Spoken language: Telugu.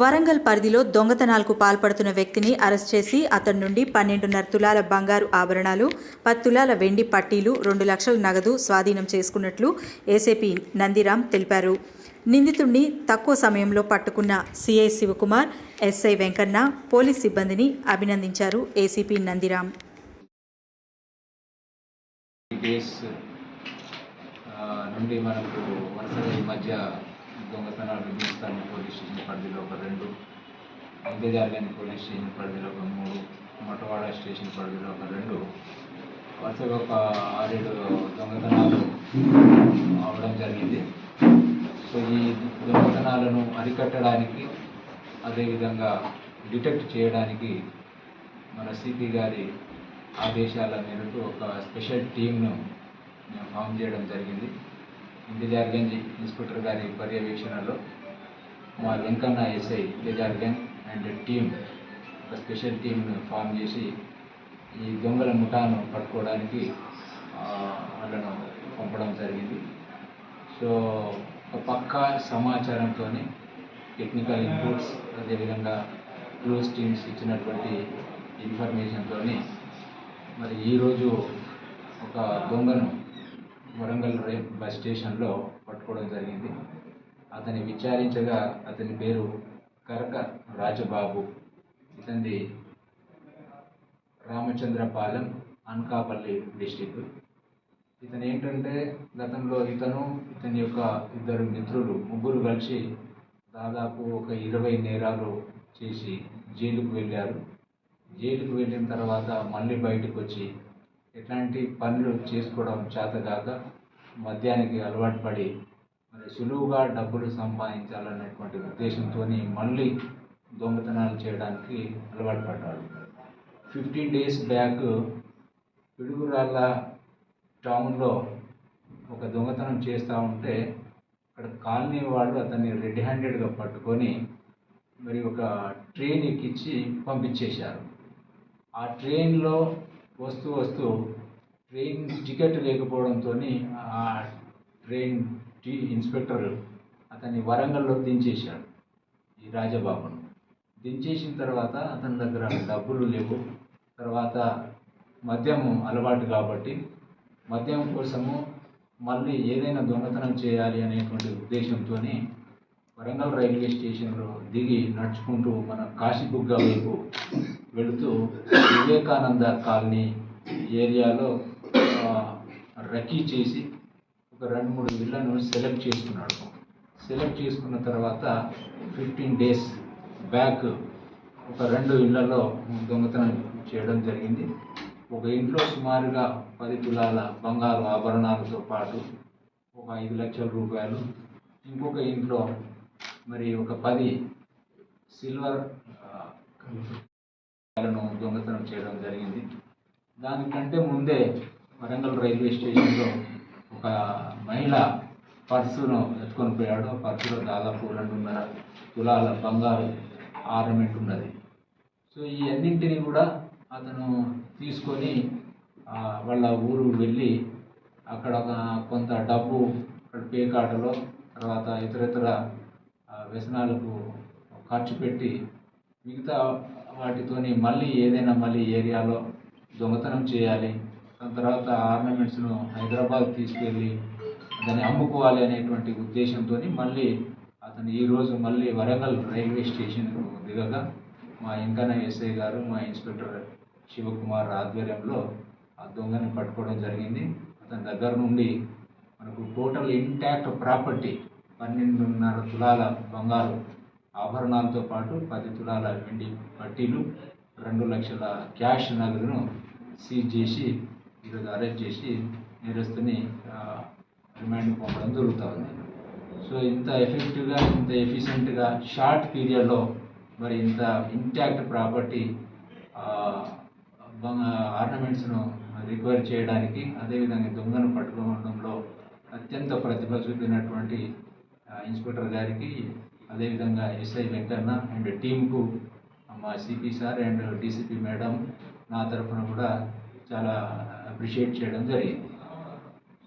వరంగల్ పరిధిలో దొంగతనాలకు పాల్పడుతున్న వ్యక్తిని అరెస్ట్ చేసి అతడి నుండి పన్నెండున్నర తులాల బంగారు ఆభరణాలు పది తులాల వెండి పట్టీలు రెండు లక్షల నగదు స్వాధీనం చేసుకున్నట్లు ఏసీపీ నందిరామ్ తెలిపారు. నిందితుడిని తక్కువ సమయంలో పట్టుకున్న CI Shivakumar SI Venkanna police సిబ్బందిని అభినందించారు ఏసీపీ నందిరామ్. నుండి మనకు వరుసగా ఈ మధ్య దొంగతనాలు హిందుస్థాన్ పోలీస్ స్టేషన్ పరిధిలో ఒక రెండు అంబేజార్గంజ్ పోలీస్ స్టేషన్ పరిధిలో ఒక మూడు మొట్టవాడ స్టేషన్ పరిధిలో ఒక రెండు. వరుసగా ఒక ఆరేడు దొంగతనాలు అవడం జరిగింది. సో ఈ దొంగతనాలను అరికట్టడానికి అదేవిధంగా డిటెక్ట్ చేయడానికి మన సిపి గారి ఆదేశాల మేరకు ఒక స్పెషల్ టీమ్ను మేము ఫామ్ చేయడం జరిగింది. ఇంతజార్గంజ్ ఇన్స్పెక్టర్ గారి పర్యవేక్షణలో మా Venkanna SI Intezarganj and team ఒక స్పెషల్ టీంను ఫామ్ చేసి ఈ దొంగల ముఠాను పట్టుకోవడానికి వాళ్ళను పంపడం జరిగింది. సో ఒక పక్కా సమాచారంతో టెక్నికల్ ఇన్పుట్స్ అదేవిధంగా క్లూస్ టీమ్స్ ఇచ్చినటువంటి ఇన్ఫర్మేషన్తో మరి ఈరోజు ఒక దొంగను వరంగల్ రే బస్ స్టేషన్లో పట్టుకోవడం జరిగింది. అతని విచారించగా అతని పేరు కరక రాజబాబు ఇతనిది రామచంద్రపాలెం అనకాపల్లి డిస్టిక్. ఇతను ఏంటంటే గతంలో ఇతను ఇతని యొక్క ఇద్దరు మిత్రులు ముగ్గురు కలిసి దాదాపు ఒక ఇరవై నేరాలు చేసి జైలుకు వెళ్ళారు. జైలుకు వెళ్ళిన తర్వాత మళ్ళీ బయటకు వచ్చి ఎట్లాంటి పనులు చేసుకోవడం చేతగాక మద్యానికి అలవాటు పడి మరి సులువుగా డబ్బులు సంపాదించాలనేటువంటి ఉద్దేశంతో మళ్ళీ దొంగతనాలు చేయడానికి అలవాటు పడ్డాడు ఫిఫ్టీన్ డేస్ బ్యాక్ పిడుగురాళ్ళ టౌన్లో ఒక దొంగతనం చేస్తూ ఉంటే అక్కడ కాలనీ వాళ్ళు అతన్ని రెడ్ హ్యాండెడ్గా పట్టుకొని మరి ఒక ట్రైన్ ఎక్కించి పంపించేశారు. ఆ ట్రైన్లో వస్తూ వస్తూ ట్రైన్ టికెట్ లేకపోవడంతో ఆ ట్రైన్ టీ ఇన్స్పెక్టర్ అతన్ని వరంగల్లో దించేశాడు ఈ రాజబాబును. దించేసిన తర్వాత అతని దగ్గర డబ్బులు లేవు. తర్వాత మద్యం అలవాటు కాబట్టి మద్యం కోసము మళ్ళీ ఏదైనా దొంగతనం చేయాలి అనేటువంటి ఉద్దేశంతో వరంగల్ రైల్వే స్టేషన్లో దిగి నడుచుకుంటూ మన కాశీబుగ్గ వైపు వెళుతూ వివేకానంద కాలనీ ఏరియాలో రకీ చేసి ఒక రెండు మూడు ఇళ్ళను సెలెక్ట్ చేసుకున్నాడు. సెలెక్ట్ చేసుకున్న తర్వాత ఫిఫ్టీన్ డేస్ బ్యాక్ ఒక రెండు ఇళ్ళలో దొంగతనం చేయడం జరిగింది. ఒక ఇంట్లో సుమారుగా పది తులాల బంగారు ఆభరణాలతో పాటు ఒక ఐదు లక్షల రూపాయలు ఇంకొక ఇంట్లో మరి ఒక పది సిల్వర్ దొంగతనం చేయడం జరిగింది. దానికంటే ముందే వరంగల్ రైల్వే స్టేషన్లో ఒక మహిళ పర్సును ఎత్తుకొని పోయాడు. ఆ పర్సులో దాదాపు రెండున్నర తులాల బంగారు ఆర్నమెంట్ ఉన్నది. సో ఈ అన్నింటినీ కూడా అతను తీసుకొని వాళ్ళ ఊరు వెళ్ళి అక్కడ ఒక కొంత డబ్బు అక్కడ పేకాటలో తర్వాత ఇతరితర ఇతర వ్యసనాలకు ఖర్చు పెట్టి మిగతా వాటితోని మళ్ళీ ఏదైనా మళ్ళీ ఏరియాలో దొంగతనం చేయాలి. దాని తర్వాత ఆర్నమెంట్స్ను హైదరాబాద్ తీసుకెళ్ళి దాన్ని అమ్ముకోవాలి అనేటువంటి ఉద్దేశంతో మళ్ళీ అతను ఈరోజు మళ్ళీ వరంగల్ రైల్వే స్టేషన్కు దిగగా మా ఇంకన ఎస్ఐ గారు మా ఇన్స్పెక్టర్ శివకుమార్ ఆధ్వర్యంలో ఆ దొంగని పట్టుకోవడం జరిగింది. అతని దగ్గర నుండి మనకు టోటల్ ఇంటాక్ట్ ప్రాపర్టీ పన్నెండున్నర తులాల బంగారు ఆభరణాలతో పాటు పది తులాల వెండి పట్టీలు రెండు లక్షల క్యాష్ నగదును సీజ్ చేసి ఈరోజు అరెస్ట్ చేసి నేరస్తుని రిమాండ్ పంపడం జరుగుతుంది సో ఇంత ఎఫెక్టివ్గా ఇంత ఎఫిషియెంట్గా షార్ట్ పీరియడ్లో మరి ఇంత ఇంటాక్ట్ ప్రాపర్టీ ఆర్నమెంట్స్ను రికవర్ చేయడానికి అదేవిధంగా దొంగను పట్టుకోవడంలో అత్యంత ప్రతిభ చూపినటువంటి ఇన్స్పెక్టర్ గారికి అదేవిధంగా ఎస్ఐ వెంకన్న అండ్ టీంకు మా CP sir and DCP madam నా తరఫున కూడా చాలా అప్రిషియేట్ చేయడం జరిగింది.